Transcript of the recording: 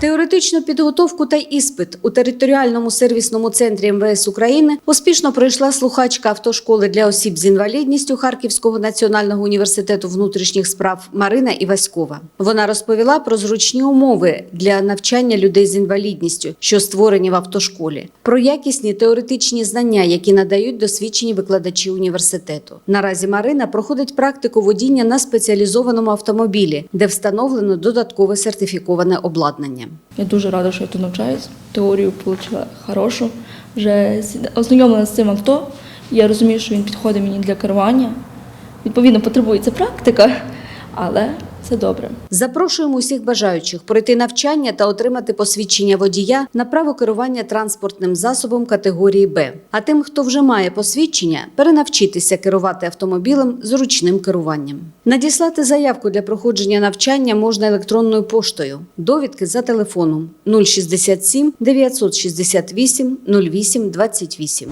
Теоретичну підготовку та іспит у територіальному сервісному центрі МВС України успішно пройшла слухачка автошколи для осіб з інвалідністю Харківського національного університету внутрішніх справ Марина Іваськова. Вона розповіла про зручні умови для навчання людей з інвалідністю, що створені в автошколі, про якісні теоретичні знання, які надають досвідчені викладачі університету. Наразі Марина проходить практику водіння на спеціалізованому автомобілі, де встановлено додаткове сертифіковане обладнання. Я дуже рада, що я тут навчаюсь. Теорію отримала хорошу. Вже ознайомилася з цим авто. Я розумію, що він підходить мені для керування. Відповідно, потребується практика, але це добре. Запрошуємо усіх бажаючих пройти навчання та отримати посвідчення водія на право керування транспортним засобом категорії Б. А тим, хто вже має посвідчення, перенавчитися керувати автомобілем з ручним керуванням. Надіслати заявку для проходження навчання можна електронною поштою. Довідки за телефоном 067 968 08 28.